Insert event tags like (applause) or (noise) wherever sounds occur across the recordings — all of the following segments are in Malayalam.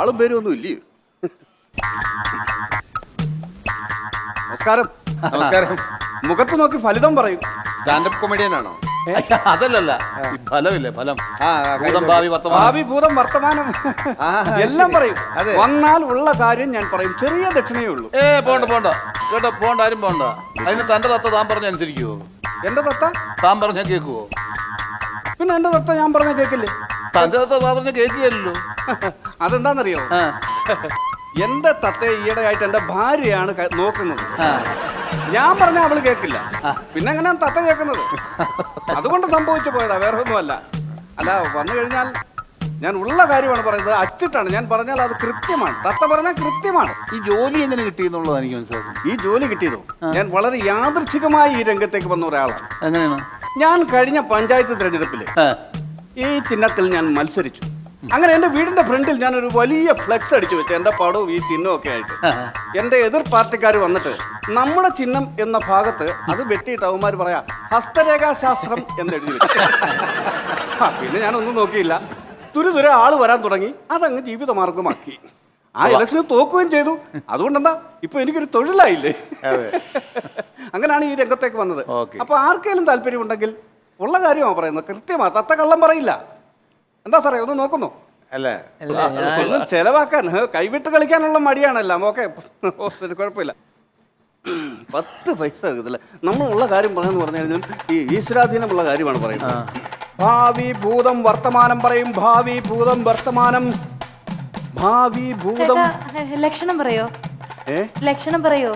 ആളും പേരും ഒന്നും ഇല്ലയോ നമസ്കാരം. നമസ്കാരം. മുഖത്ത് നോക്കി ഫലിതം പറയും. സ്റ്റാൻഡപ്പ് കോമഡിയൻ ആണോ? അതല്ലല്ല ഈ ഫലമില്ലേ ഫലം? ഭൂതം ഭാവി വർത്തമാനം. ഭാവി ഭൂതം വർത്തമാനം. എല്ലാം പറയും. അതെ. വന്നാൽ ഉള്ള കാര്യം ഞാൻ പറയും. ചെറിയ ദക്ഷിണയേ ഉള്ളൂ. ഏ പോണ്ട പോണ്ട. കേട്ടോ പോണ്ട ആരും പോണ്ട. അതിന് തന്റെ തത്ത താൻ പറഞ്ഞ അനുസരിക്കുവോ? എന്റെ തത്ത? താൻ പറഞ്ഞ കേക്കുവോ പിന്നെ എന്റെ തത്ത ഞാൻ പറഞ്ഞ കേക്കില്ലേ തന്റെ മാത്രം അതെന്താന്നറിയോ? ആ. എന്റെ തത്തയെ ഈയിടെയായിട്ട് എന്റെ ഭാര്യയാണ് നോക്കുന്നത്. ഞാൻ പറഞ്ഞ അവൾ കേക്കില്ല പിന്നെ എങ്ങനെ തത്ത കേൾക്കുന്നത്? അതുകൊണ്ട് സംഭവിച്ചു പോയതാ വേറെ ഒന്നുമല്ല അല്ല വന്നു കഴിഞ്ഞാൽ ഞാൻ ഉള്ള കാര്യമാണ് പറയുന്നത് അച്ചിട്ടാണ്. ഞാൻ പറഞ്ഞാൽ അത് കൃത്യമാണ്. തത്ത പറഞ്ഞാൽ കൃത്യമാണ്. ഈ ജോലി എങ്ങനെ കിട്ടിയെന്നുള്ളത് എനിക്ക് മനസ്സിലാക്കും ഈ ജോലി കിട്ടിയതോ? ഞാൻ വളരെ യാദൃച്ഛികമായി ഈ രംഗത്തേക്ക് വന്ന ഒരാളാണ്. എങ്ങനെയാണ്? ഞാൻ കഴിഞ്ഞ പഞ്ചായത്ത് തിരഞ്ഞെടുപ്പിൽ. ഈ ചിഹ്നത്തിൽ ഞാൻ മത്സരിച്ചു. അങ്ങനെ എന്റെ വീടിന്റെ ഫ്രണ്ടിൽ ഞാൻ ഒരു വലിയ ഫ്ലെക്സ് അടിച്ചു വെച്ചു. എന്റെ പടവും ഈ ചിഹ്നവും ഒക്കെ ആയിട്ട് എന്റെ എതിർ പാർട്ടിക്കാർ വന്നിട്ട് നമ്മുടെ ചിഹ്നം എന്ന ഭാഗത്ത് അത് വെട്ടിയിട്ട് അവന്മാർ പറയാ ഹസ്തരേഖാശാസ്ത്രം എന്ന് എഴുതി വെച്ചു. ആ, പിന്നെ ഞാനൊന്നും നോക്കിയില്ല. തുരുതുരെ ആൾ വരാൻ തുടങ്ങി. അതങ്ങ് ജീവിതമാർഗമാക്കി. ആ ഇലക്ഷന് തോക്കുകയും ചെയ്തു. അതുകൊണ്ട് എന്താ ഇപ്പൊ എനിക്കൊരു തൊഴിലായില്ലേ? അങ്ങനെയാണ് ഈ രംഗത്തേക്ക് വന്നത്. ഓക്കേ. അപ്പൊ ആർക്കെങ്കിലും താല്പര്യമുണ്ടെങ്കിൽ ഉള്ള കാര്യമാണ് പറയുന്നത്. കൃത്യമാ. തത്ത കള്ളം പറയില്ല. എന്താ സാറേ ഒന്ന് നോക്കുന്നു. അല്ലേ? ഒന്നും ചെലവാക്കാൻ കൈവിട്ട് കളിക്കാനുള്ള മടിയാണെല്ലാം. ഓക്കെ കുഴപ്പമില്ല. പത്ത് പൈസ നമ്മൾ ഉള്ള കാര്യം പറയാന്ന് പറഞ്ഞു കഴിഞ്ഞാൽ ഈ ഈശ്വരാധീനമുള്ള കാര്യമാണ് പറയുന്നത്. ഭാവി ഭൂതം വർത്തമാനം പറയും. ഭാവി ഭൂതം വർത്തമാനം. ഭാവി ഭൂതം ലക്ഷണം പറയോ? ഏ? ലക്ഷണം പറയോ?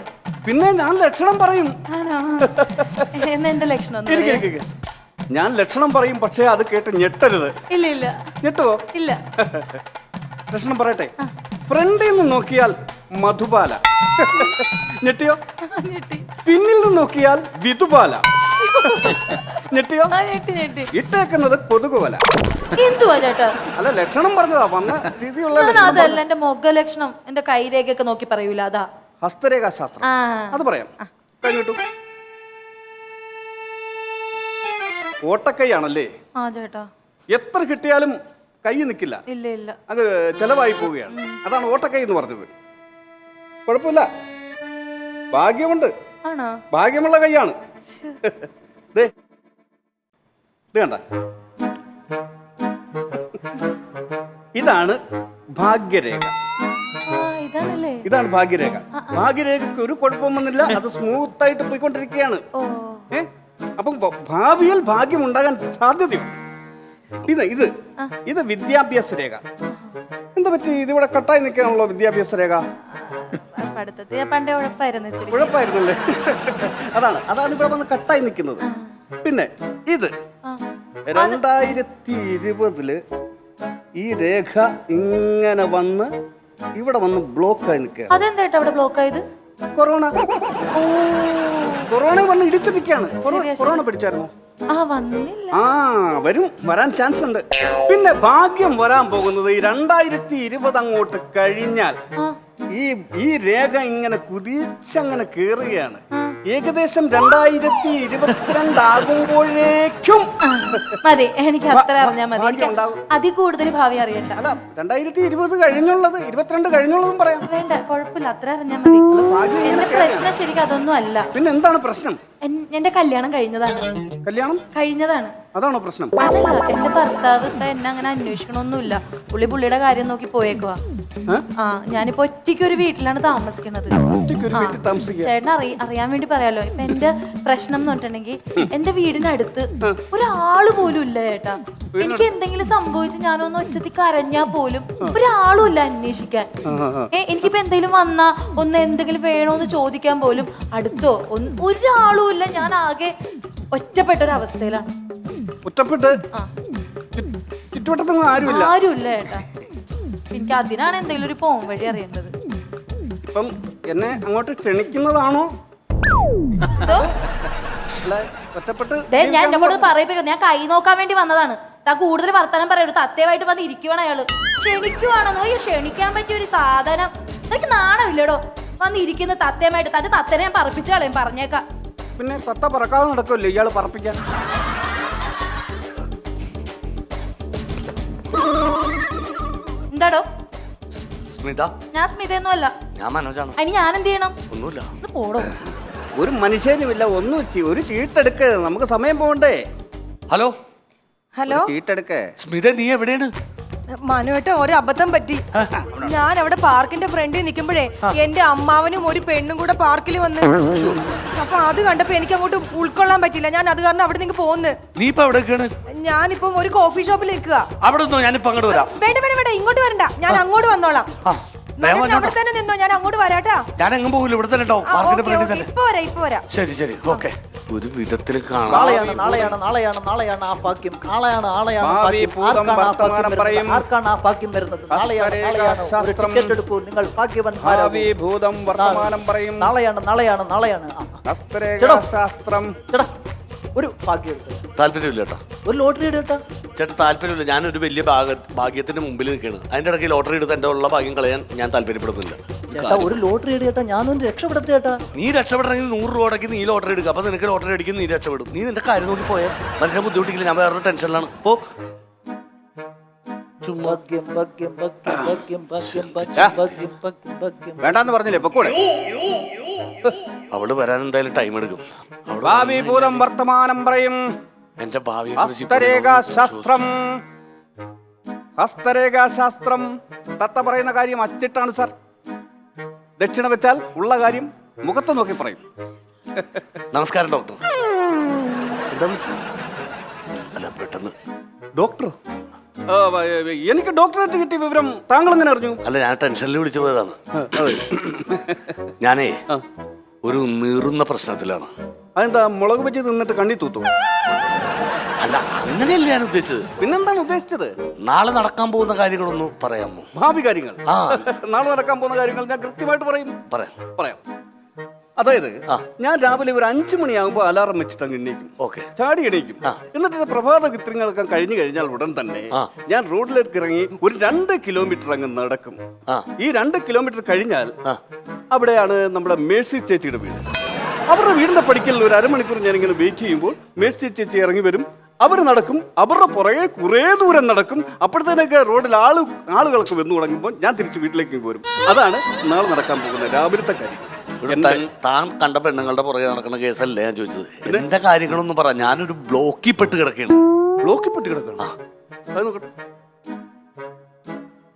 പിന്നെ ഞാൻ ലക്ഷണം പറയും. ആണോ? എന്നാ എന്റെ ലക്ഷണം ഞാൻ ലക്ഷണം പറയും പക്ഷേ അത് കേട്ട് ഞെട്ടരുത്. ഇല്ല ഇല്ല. ഞെട്ടുവോ? ഇല്ല. (laughs) ലക്ഷണം പറയട്ടെ. ഫ്രണ്ടിൽ നിന്ന് നോക്കിയാൽ മധുബാല. (laughs) ഞെട്ടിയോ? (laughs) ഞെട്ടി. പിന്നിൽ നിന്ന് നോക്കിയാൽ വിധുബാല. ഞെട്ടിയോ? ഇട്ടേക്കുന്നത് കൊതുകുവല. എന്തുവാ ചേട്ടാ? അല്ല ലക്ഷണം പറഞ്ഞതാ. വന്ന രീതിയുള്ള ഞാൻ അതല്ല എന്റെ മുഖ ലക്ഷണം എന്റെ കൈരേഖയൊക്കെ നോക്കി പറയൂല അതാ. ഹസ്തരേഖാശാസ്ത്രം. ശാസ്ത്രം അത് പറയാം. കഴിഞ്ഞിട്ടു. ഓട്ടക്കൈയാണല്ലേ? ആ ചേട്ടാ. എത്ര കിട്ടിയാലും കൈ നിൽക്കില്ല ഇല്ല ഇല്ല. അത് ചെലവായി പോവുകയാണ്. അതാണ് ഓട്ടക്കൈ എന്ന് പറഞ്ഞത്. കുഴപ്പമില്ല. ഭാഗ്യമുണ്ട്. ആണോ? ഭാഗ്യമുള്ള കൈയാണ്. ദേ. ഇത് കണ്ട. ഇതാണ് ഭാഗ്യരേഖ. ഇതാണ് ഭാഗ്യരേഖ. ഭാഗ്യരേഖക്ക് ഒരു കുഴപ്പം വന്നില്ല അത് സ്മൂത്ത് ആയിട്ട് പോയിക്കൊണ്ടിരിക്കുകയാണ്. അപ്പം ഭാവിയിൽ ഭാഗ്യം ഉണ്ടാകാൻ സാധ്യതയുണ്ട്. ഇത് ഇത് ഇത് വിദ്യാഭ്യാസ രേഖ. എന്താ പറ്റി? ഇതിവിടെ കട്ടായി നിൽക്കാനുള്ള വിദ്യാഭ്യാസ രേഖ? ഉഴപ്പായിരുന്നല്ലേ? അതാണ് അതാണ് ഇവിടെ വന്ന് കട്ടായി നിൽക്കുന്നത്. പിന്നെ ഇത്. രണ്ടായിരത്തി ഇരുപതിൽ ഈ രേഖ ഇങ്ങനെ വന്ന് ഇവിടെ വന്ന് ബ്ലോക്കായി നിൽക്കുക അതെന്താ അവിടെ ബ്ലോക്ക് ആയത് കൊറോണ. ഓ. കൊറോണ വന്ന് ഇടിച്ചു നിൽക്കുകയാണ് കൊറോണ പിടിച്ചായിരുന്നു? ആ വരും. വരാൻ ചാൻസ് ഉണ്ട്. പിന്നെ ഭാഗ്യം വരാൻ പോകുന്നത് ഈ രണ്ടായിരത്തി ഇരുപത് അങ്ങോട്ട് കഴിഞ്ഞാൽ ഈ ഈ രേഖ ഇങ്ങനെ കുതിച്ചങ്ങനെ കേറുകയാണ്. ഏകദേശം രണ്ടായിരത്തി ഇരുപത്തിരണ്ട് ആകുമ്പോഴേക്കും മതി. എനിക്ക് അത്ര അറിഞ്ഞാൽ മതി. അതി എനിക്ക്. കൂടുതൽ ഭാവി അറിയണ്ട. അല്ല രണ്ടായിരത്തി ഇരുപത് കഴിഞ്ഞുള്ളത് ഇരുപത്തിരണ്ട് കഴിഞ്ഞുള്ളതും പറയാം. വേണ്ട കുഴപ്പമില്ല. അത്ര അറിഞ്ഞാൽ മതി. എന്റെ പ്രശ്നം ശരിക്കും അതൊന്നും അല്ല. പിന്നെ എന്താണ് പ്രശ്നം? എന്റെ കല്യാണം കഴിഞ്ഞതാണ്. കല്യാണം? കഴിഞ്ഞതാണ്. അതാണോ പ്രശ്നം? അതല്ല എന്റെ ഭർത്താവ് ഇപ്പൊ എന്നെ അങ്ങനെ അന്വേഷിക്കണമൊന്നുമില്ല പുള്ളി പുള്ളിയുടെ കാര്യം നോക്കി പോയേക്കുവാ? ആ ഞാനിപ്പോ ഒറ്റയ്ക്ക് ഒരു വീട്ടിലാണ് താമസിക്കുന്നത് ഒറ്റയ്ക്ക് ഒരു വീട്ടിൽ താമസിക്കുക. ചേട്ടൻ അറിയ അറിയാൻ വേണ്ടി പറയാലോ ഇപ്പൊ എന്റെ പ്രശ്നം എന്ന് പറഞ്ഞിട്ടുണ്ടെങ്കിൽ എന്റെ വീടിനടുത്ത് ഒരാൾ പോലും ഇല്ല ചേട്ടാ. എനിക്ക് എന്തെങ്കിലും സംഭവിച്ച് ഞാനൊന്ന് ഒച്ചത്തിൽ കരഞ്ഞാ പോലും ഒരാളും ഇല്ല അന്വേഷിക്കാൻ. ഏ എനിക്കിപ്പോ എന്തെങ്കിലും വന്നാ ഒന്ന് എന്തെങ്കിലും വേണോന്ന് ചോദിക്കാൻ പോലും അടുത്തോ ഒന്ന് ഒരാളും ഇല്ല. ഞാൻ ആകെ ഒറ്റപ്പെട്ട ഒരു അവസ്ഥയിലാണ് ഒറ്റപ്പെട്ട് ആ. ചുറ്റുവട്ടത്തൊന്നും ആരുമില്ല. ആരുമില്ല ചേട്ടാ. എനിക്ക് അതിനാണ് എന്തെങ്കിലും ഒരു പോം വഴി അറിയേണ്ടത്. ഇപ്പം എന്നെ അങ്ങോട്ട് ക്ഷണിക്കുന്നതാണോ? എന്തോ? അല്ല ഒറ്റപ്പെട്ട് ദേ, ഞാൻ എന്നെ കൊണ്ട് പറയിപ്പിക്കുന്നത് ഞാൻ കൈ നോക്കാൻ വേണ്ടി വന്നതാണ്. താ കൂടുതൽ വർത്തമാനം പറയരുത് തത്തേവായിട്ട് വന്ന് ഇരിക്കുവാണ് അയാൾ. ക്ഷണിക്കുവാണെന്നോ? അയ്യോ ക്ഷണിക്കാൻ പറ്റിയ ഒരു സാധനം. എനിക്ക് നാണമില്ലടോ. വന്ന് ഇരിക്കുന്ന തത്തേമായിട്ട് തന്റെ തത്തേനെ ഞാൻ പറപ്പിച്ചു കളയും പറഞ്ഞേക്കാം. പിന്നെ തത്ത പറക്കാതെ നടക്കുമല്ലോ ഇയാൾ പറപ്പിക്കാൻ? സ്മിത. ഞാൻ സ്മിതയൊന്നും അല്ല ഞാൻ മനോജാണ്. അതിന് ഞാൻ എന്ത് ചെയ്യണം? ഒന്നുമില്ല. ഒന്ന് പോടോ. ഒരു മനുഷ്യനുമില്ല ഒന്നും ചി- ഒരു ചീട്ടെടുക്ക്. നമുക്ക് സമയം പോകണ്ടേ ഹലോ? ഹലോ? ചീട്ടെടുക്കേ. സ്മിത നീ എവിടെയാണ്? മനുവേട്ട ഒരു അബദ്ധം പറ്റി. ഞാൻ അവിടെ പാർക്കിന്റെ ഫ്രണ്ടിൽ നിൽക്കുമ്പോഴേ എന്റെ അമ്മാവനും ഒരു പെണ്ണും കൂടെ പാർക്കിൽ വന്ന് അപ്പൊ അത് കണ്ടപ്പോ എനിക്ക് അങ്ങോട്ട് ഉൾക്കൊള്ളാൻ പറ്റില്ല ഞാൻ അത് കാരണം അവിടെ നിന്ന് പോന്ന്. നീ ഇപ്പൊ എവിടെയൊക്കെയാണ് ഞാനിപ്പം ഒരു കോഫി ഷോപ്പിൽ നിൽക്കുക. അവിടെ ഞാനിപ്പോ അങ്ങോട്ട് വരാം. വേണ്ട വേണ്ട വേണ്ട. ഇങ്ങോട്ട് വരണ്ട. ഞാൻ അങ്ങോട്ട് വന്നോളാം. അവിടെ തന്നെ നിന്നോ? ഞാൻ അങ്ങോട്ട് വരാട്ടാ ഞാൻ എങ്ങും പോകില്ല ഇവിടെ തന്നെ. ഇപ്പൊ വരാം ഇപ്പൊ വരാം. ശരി ശരി. ഓക്കെ. ഒരു വിധത്തിൽ കാണാം നാളെയാണ് നാളെയാണ് നാളെയാണ് നാളെയാണ് ആ ഭാഗ്യം. നാളെയാണ് നാളെയാണ് ഭാഗ്യം. ഭൂതം ആർക്കാണ് ആ ഭാഗ്യം വർത്തമാനം പറയും. വരുന്നത് ആർക്കാണ് ആ ഭാഗ്യം വരുന്നത്? നാളെയാണ് നാളെയാണ്. ഒരു ടിക്കറ്റ് എടുക്കൂ. നിങ്ങൾ ഭാഗ്യവന്മാരാകൂ ഭാവി ഭൂതം വർത്തമാനം പറയും. നാളെയാണ് നാളെയാണ് നാളെയാണ്. ആ, ഹസ്തരേഖ ചേട്ടോ. ശാസ്ത്രം. ഒരു ഭാഗ്യം എടുക്ക്. താല്പര്യമില്ല കേട്ടോ ഒരു ലോട്ടറി ചേട്ടാ? താല്പര്യമില്ല. ഞാനൊരു വലിയ ഭാഗ ഭാഗ്യത്തിന്റെ മുമ്പിൽ നിൽക്കുകയാണ്. അതിന്റെ ഇടയ്ക്ക് ലോട്ടറി എടുത്ത് എന്റെ ഉള്ള ഭാഗ്യം കളയാൻ ഞാൻ താല്പര്യപ്പെടുന്നില്ല. ചേട്ടാ ഒരു ലോട്ടറി എടുക്കേട്ടാ ഞാനൊന്ന് രക്ഷപ്പെടട്ടെ ചേട്ടാ നീ രക്ഷപ്പെടണമെങ്കിൽ നൂറ് രൂപ അടക്കി നീ ലോട്ടറി എടുക്കുക അപ്പൊ നിനക്ക് ലോട്ടറി അടിക്കും നീ രക്ഷപ്പെടും. നീ നിന്റെ കാര്യം നോക്കി പോയാൽ മനുഷ്യൻ ബുദ്ധിമുട്ടിക്കില്ല ഞാൻ വേറെ ടെൻഷനിലാണ്. പോ. വേണ്ടാന്ന് പറഞ്ഞില്ലേ പൊക്കോടെ അവൾ വരാൻ എന്തായാലും ടൈം എടുക്കും. ഭാവി ഭൂതം വർത്തമാനം പറയും. എന്റെ ഭാവി ശാസ്ത്രം. ഹസ്തരേഖാശാസ്ത്രം തത്ത പറയുന്ന കാര്യം അച്ചിട്ടാണ് സാർ. ദക്ഷിണ വെച്ചാൽ ഉള്ള കാര്യം മുഖത്ത് നോക്കി പറയും. നമസ്കാരം ഡോക്ടർ. അല്ല പെട്ടെന്ന്. ഡോക്ടറോ ആ, വ- എനിക്ക് ഡോക്ടറേറ്റ് കിട്ടിയ വിവരം താങ്കൾ എങ്ങനെ അറിഞ്ഞു? അല്ല ഞാൻ ടെൻഷനിൽ വിളിച്ചു പോയതാണ്. ആ, അതെ. ഞാനേ ഒരു നീറുന്ന പ്രശ്നത്തിലാണ്. അതെന്താ മുളക് വെച്ച് തിന്നിട്ട് കണ്ണി തൂത്തു അല്ല അങ്ങനെയല്ല ഞാൻ ഉദ്ദേശിച്ചത്. പിന്നെന്താണ് ഉദ്ദേശിച്ചത്? നാളെ നടക്കാൻ പോകുന്ന കാര്യങ്ങളൊന്നും പറയാമോ? ഭാവി കാര്യങ്ങൾ. ആ. നാളെ നടക്കാൻ പോകുന്ന കാര്യങ്ങൾ ഞാൻ കൃത്യമായിട്ട് പറയും. പറയാം. പറയാം. അതായത് ആ. ഞാൻ രാവിലെ ഒരു അഞ്ചു മണിയാകുമ്പോൾ അലാറം വെച്ചിട്ട് അങ്ങ് എണ്ണീക്കും ഓക്കെ. ചാടി എണീക്കും. ആ. എന്നിട്ട് ഇത് പ്രഭാത വിത്രങ്ങളൊക്കെ കഴിഞ്ഞു കഴിഞ്ഞാൽ ഉടൻ തന്നെ ആ. ഞാൻ റോഡിലേക്ക് ഇറങ്ങി ഒരു രണ്ട് കിലോമീറ്റർ അങ്ങ് നടക്കും. ആ. ഈ രണ്ട് കിലോമീറ്റർ കഴിഞ്ഞാൽ ആ. അവിടെയാണ് നമ്മുടെ മേഴ്സി ചേച്ചിയുടെ വീട്. അവരുടെ വീടിന്റെ പടിക്കൽ ഒരു അരമണിക്കൂർ ഞാൻ ഇങ്ങനെ വെയിറ്റ് ചെയ്യുമ്പോൾ മേഴ്സി ചേച്ചി ഇറങ്ങി വരും. അവർ നടക്കും. അവരുടെ പുറകെ കുറേ ദൂരം നടക്കും. അപ്പോഴത്തേനൊക്കെ റോഡിൽ ആൾ ആളുകളൊക്കെ വന്നു തുടങ്ങുമ്പോൾ ഞാൻ തിരിച്ച് വീട്ടിലേക്ക് പോരും അതാണ് നാളെ നടക്കാൻ പോകുന്ന രാവിലത്തെ കാര്യം. താൻ- കണ്ട പെണ്ണുങ്ങളുടെ പുറകെ നടക്കുന്ന കേസല്ലേ ഞാൻ ചോദിച്ചത്? എന്റെ കാര്യങ്ങളൊന്നും പറ. ഞാനൊരു ബ്ലോക്കിൽ പെട്ട് കിടക്കുകയാണ്. ബ്ലോക്കിൽ പെട്ട് കിടക്കണം അത് നോക്കട്ടെ.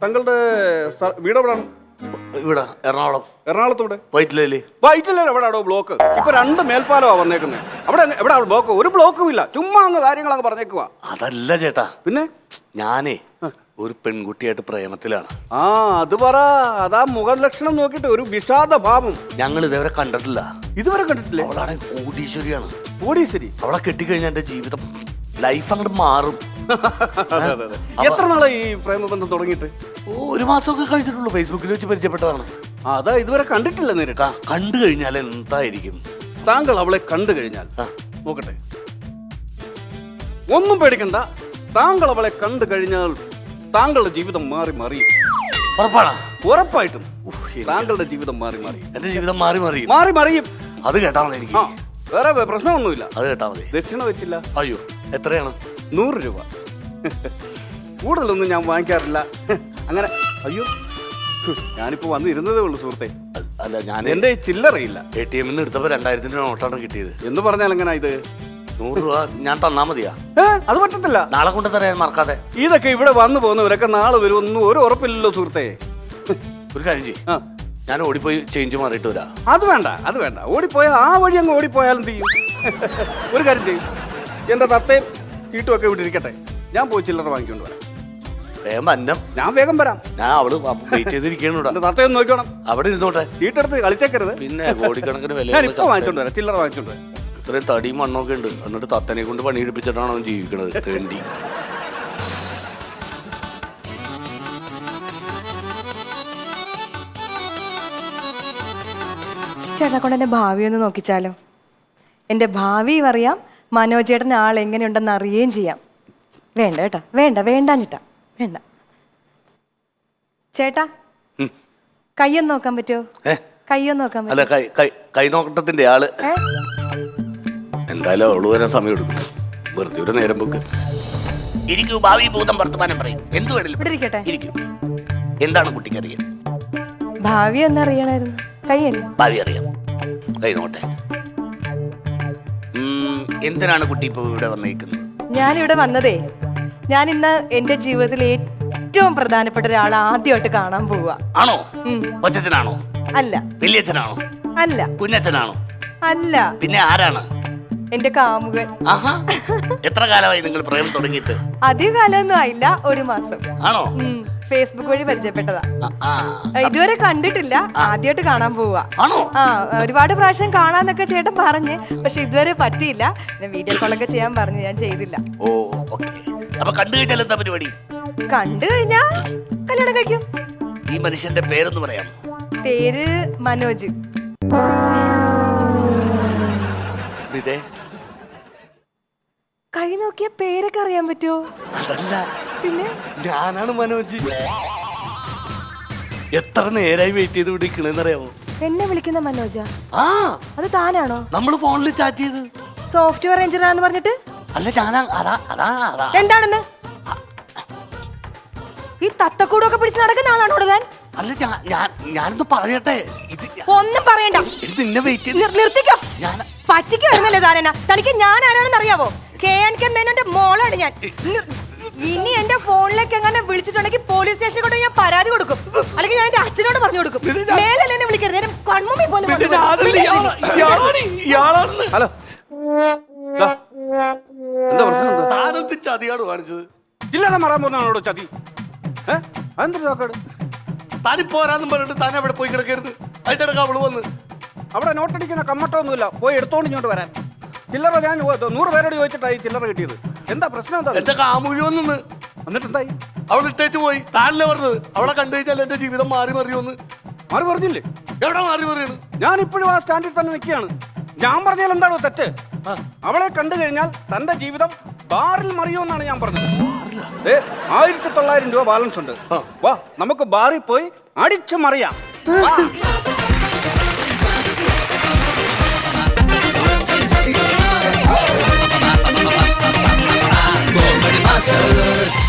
താങ്കളുടെ സ്ഥ- വീട് എവിടെയാണ് ഇവിടെ എറണാകുളം. എറണാകുളത്തൂടെ? വൈറ്റിലേ വൈറ്റിലല്ലേ അവിടെ ബ്ലോക്ക്? ഇപ്പൊ രണ്ട് മേൽപ്പാലമാണ് വന്നേക്കുന്നത് അവിടെ അങ്ങ് എവിടെ ബ്ലോക്ക്? ഒരു ബ്ലോക്കും ഇല്ല. ചുമ്മാ അങ്ങ് കാര്യങ്ങൾ അങ്ങ് പറഞ്ഞേക്കുക അതല്ല ചേട്ടാ. പിന്നെ? ഞാനേ ഒരു പെൺകുട്ടിയായിട്ട് പ്രേമത്തിലാണ്. ആ അത് പറ. അതാ മുഖലക്ഷണം നോക്കിയിട്ട് ഒരു വിഷാദ ഭാവം ഞങ്ങൾ ഇതേവരെ കണ്ടിട്ടില്ല. ഇതുവരെ കണ്ടിട്ടില്ല? അവളാണെങ്കിൽ കോടീശ്വരിയാണ്. കോടീശ്വരി. അവളെ കെട്ടിക്കഴിഞ്ഞാൽ എന്റെ ജീവിതം ലൈഫ് അങ്ങോട്ട് മാറും. എത്ര നാളായി ഈ പ്രേമബന്ധം തുടങ്ങിയിട്ട്? ഓ, ഒരു മാസമൊക്കെ കഴിഞ്ഞിട്ടുള്ളൂ. ഫേസ്ബുക്കിൽ വെച്ച് പരിചയപ്പെട്ടതാണ്. ആ, അതാ ഇതുവരെ കണ്ടിട്ടില്ല നേരിട്ട്. ക- കണ്ടു കഴിഞ്ഞാൽ എന്തായിരിക്കും? താങ്കൾ അവളെ കണ്ടു കഴിഞ്ഞാൽ. ആ. നോക്കട്ടെ. ഒന്നും പേടിക്കണ്ട. താങ്കൾ അവളെ കണ്ടു കഴിഞ്ഞാൽ താങ്കളുടെ ജീവിതം മാറി മാറി. ഉറപ്പാണോ? ഉറപ്പായിട്ടും. ഉഫ്, താങ്കളുടെ ജീവിതം മാറി മാറി. എന്റെ ജീവിതം മാറി മാറി. മാറി മറിയും. അത് കേട്ടാണോ എനിക്ക്. ആ. വേറെ പ്രശ്നമൊന്നുമില്ല. അത് കേട്ടാ മതി. ദക്ഷിണ വെച്ചില്ല. അയ്യോ എത്രയാണ്? നൂറ് രൂപ. കൂടുതലൊന്നും ഞാൻ വാങ്ങിക്കാറില്ല. അങ്ങനെ അയ്യോ ഞാനിപ്പോ വന്നിരുന്നതേ ഉള്ളു സുഹൃത്തെ. അല്ല ഞാൻ എന്റെ ഈ ചില്ലറയില്ല. എ ടി എമ്മിൽ നിന്ന് എടുത്തപ്പോ രണ്ടായിരത്തിന്റെ നോട്ടാണ് കിട്ടിയത്. എന്ന് പറഞ്ഞാൽ എങ്ങനെ ഇത്? നൂറ് രൂപ ഞാൻ തന്നാ മതിയാ. അത് പറ്റത്തില്ല. നാളെ കൊണ്ട് തരാൻ മറക്കാതെ. ഇതൊക്കെ ഇവിടെ വന്നു പോകുന്നവരൊക്കെ നാളെ വരും ഒന്നും ഒരു ഉറപ്പില്ലല്ലോ സുഹൃത്തെ. ഒരു കാര്യം ചെയ്യ്. ആ. ഞാൻ ഓടിപ്പോയി ചേഞ്ച് മാറിയിട്ട് വരാം. അത് വേണ്ട അത് വേണ്ട. ഓടിപ്പോയ ആ വഴി അങ്ങ് ഓടിപ്പോയാൽ എന്ത് ചെയ്യും? ഒരു കാര്യം ചെയ്യും. എന്റെ തത്തയും ചീട്ടുമൊക്കെ ഇവിടെ ഇരിക്കട്ടെ. ഞാൻ പോയി ചില്ലറ വാങ്ങിക്കൊണ്ട് വരാം. വേഗം അന്നം ഞാൻ വേഗം വരാം. ഞാൻ അവൾ വെയിറ്റ് ചെയ്തിരിക്കണം ഇവിടെ. എന്റെ തത്തയൊന്ന് നോക്കണം അവിടെ ഇരുന്നോട്ടെ. ചീട്ടെടുത്ത് കളിച്ചേക്കരുത്. പിന്നെ കോടിക്കണക്കിന് വില ഞാൻ ഇപ്പൊ വാങ്ങിച്ചോണ്ട് വരാം. ചില്ലറ വാങ്ങിച്ചോണ്ട് വരാം. ഇത്രയും തടിയും മണ്ണൊക്കെ ഉണ്ട്. എന്നിട്ട് തത്തനെ കൊണ്ട് പണിയെടുപ്പിച്ചിട്ടാണ് അവൻ ജീവിക്കണത്. തേണ്ടി. ചേട്ടാ കൊണ്ട് എന്റെ ഭാവി ഒന്ന് നോക്കിച്ചാലോ? എന്റെ ഭാവിയും അറിയാം മനോജേട്ടൻ ആൾ എങ്ങനെയുണ്ടെന്ന് അറിയുകയും ചെയ്യാം. വേണ്ട കേട്ടാ വേണ്ട വേണ്ടാഞ്ഞിട്ടാ വേണ്ട. ചേട്ടാ. കയ്യൊന്ന് നോക്കാൻ പറ്റുമോ കയ്യൊന്ന് നോക്കാൻ അല്ല പറ്റുമോ കൈ കൈ കൈനോട്ടത്തിന്റെ ആൾ. എന്തായാലും അവൾ വരാൻ സമയം എടുക്കും വെറുതെ ഒരു നേരം പോക്ക് ഇരിക്കൂ ഭാവി ഭൂതം വർത്തമാനം പറയും. എന്ത് വേണേലും ഇരിക്കട്ടെ. ഇരിക്കൂ. എന്താണ് കുട്ടിക്ക് അറിയാൻ? ഭാവി എന്നറിയണായിരുന്നു ഭാവി അറിയാം. കൈ നോട്ടെ. എന്തിനാണ് കുട്ടി ഇപ്പൊ ഇവിടെ വന്നിരിക്കുന്നത്? ഞാനിവിടെ വന്നതേ ഞാൻ ഇന്ന് എന്റെ ജീവിതത്തിൽ ഏറ്റവും പ്രധാനപ്പെട്ട ഒരാളെ ആദ്യമായിട്ട് കാണാൻ പോവുക. ആണോ. അല്ല. വലിയച്ഛനാണോ? അല്ല. കുഞ്ഞച്ഛനാണോ? അല്ല. പിന്നെ ആരാണ്? എന്റെ കാമുകൻ. എത്ര കാലമായി നിങ്ങൾ പ്രേമം തുടങ്ങിയിട്ട്? അധികം കാലമൊന്നും ആയില്ല ഒരു മാസം. ആണോ? ഫേസ്ബുക്ക് വഴി പരിചയപ്പെട്ടതാ. ഇതുവരെ കണ്ടിട്ടില്ല. ആദ്യമായിട്ട് കാണാൻ പോവുക ആ ഒരുപാട് പ്രാവശ്യം കാണാന്നൊക്കെ ചേട്ടൻ പറഞ്ഞ് പക്ഷെ ഇതുവരെ പറ്റിയില്ല. പിന്നെ വീഡിയോ കോളൊക്കെ ചെയ്യാൻ പറഞ്ഞു ഞാൻ ചെയ്തില്ല. Oh okay. അപ്പൊ കണ്ടു കഴിഞ്ഞാൽ എന്താ പരിപാടി? കണ്ടു കഴിഞ്ഞാ കല്യാണം കഴിക്കും. ഈ മനുഷ്യന്റെ പേരൊന്ന് പറയാം പേര് മനോജ്. സ്മിതേ കൈ നോക്കിയ പേരൊക്കെ അറിയാൻ പറ്റുമോ അതല്ല. പിന്നെ? ഞാനാണ് മനോജ്. എത്ര നേരായി വെയിറ്റ് ചെയ്ത് വിളിക്കണെന്ന് അറിയാമോ എന്നെ വിളിക്കുന്ന മനോജ? ആ. അത് താനാണോ? നമ്മൾ ഫോണിൽ ചാറ്റ് ചെയ്ത്. സോഫ്റ്റ്വെയർ എഞ്ചിനീയറാന്ന് പറഞ്ഞിട്ട്? അല്ല ഞാനാ അതാ അതാ അതാ. എന്താണെന്ന്? ഈ തത്തക്കൂടൊക്കെ പിടിച്ച് നടക്കുന്ന ആളാണോ താൻ? അല്ല ഞാൻ ഞാൻ ഞാനൊന്ന് പറയട്ടെ. ഇത് ഒന്നും പറയണ്ട. ഇത് നിന്നെ വെയിറ്റ് നിർത്തിക്കോ. ഞാൻ പറ്റിക്ക് വരുന്നല്ലേ താനെന്നാ? തനിക്ക് ഞാൻ ആരാണെന്ന് അറിയാവോ കെ എൻ കെ മേനോന്റെ മോളാണ് ഞാൻ. ഇനി എന്റെ ഫോണിലേക്ക് എങ്ങനെ വിളിച്ചിട്ടുണ്ടെങ്കിൽ പോലീസ് സ്റ്റേഷനിൽ കൊണ്ട് ഞാൻ പരാതി കൊടുക്കും. അല്ലെങ്കിൽ ഞാൻ എന്റെ അച്ഛനോട് പറഞ്ഞു കൊടുക്കും. മേലല്ല എന്നെ വിളിക്കരുത്. എന്നെ കൺമുമ്പിൽ പോലും ഇത് കൊണ്ടുവരരുത്. ഞാനല്ല, ഇയാളാ- ഇയാളാണ് ഇയാളാണെന്ന്. ഹലോ. ദാ. എന്താ പ്രശ്നം? എന്താ? താനെന്ത് ചതിയാണ് കാണിച്ചത്. ചില്ലറ മറാൻ പോകുന്നതാണോ ചതി. ഏ? അതെന്തൊരു ചാക്കാട് താനിപ്പോരാന്നും പറഞ്ഞിട്ട് താൻ എവിടെ പോയി കിടക്കരുത്. അതിന്റെ ഇടയ്ക്ക് അവൾ വന്ന്. അവിടെ നോട്ടടിക്കുന്ന കമ്മട്ടൊന്നുമില്ല. പോയി എടുത്തോണ്ട് ഇങ്ങോട്ട് വരാൻ. ചില്ലറ ഞാൻ നൂറ് പേരോട് ചോദിച്ചിട്ടായി ചില്ലറ കിട്ടിയത്. എന്താ പ്രശ്നം എന്താ? എന്റെ കാമുഴിയൊന്നു എന്നിട്ടെന്തായി എന്നിട്ട് എന്തായി അവൾ ഇട്ടേച്ച് പോയി. താഴെ പറഞ്ഞത്? അവളെ കണ്ടു കഴിഞ്ഞാൽ എന്റെ ജീവിതം മാറി മറിയോന്ന് മാറി പറഞ്ഞില്ലേ എവിടെ മാറി മറിയാണ്? ഞാൻ ഇപ്പോഴും ആ സ്റ്റാൻഡിൽ തന്നെ നിൽക്കുകയാണ്. ഞാൻ പറഞ്ഞാൽ എന്താണോ തെറ്റ്? അവളെ കണ്ടു കഴിഞ്ഞാൽ തന്റെ ജീവിതം ബാറിൽ മറിയോന്നാണ് ഞാൻ പറഞ്ഞത്. ഏ ആയിരത്തി തൊള്ളായിരം രൂപ ബാലൻസ് ഉണ്ട്. വാ നമുക്ക് ബാറിൽ പോയി അടിച്ചു മറിയാം. Hustlers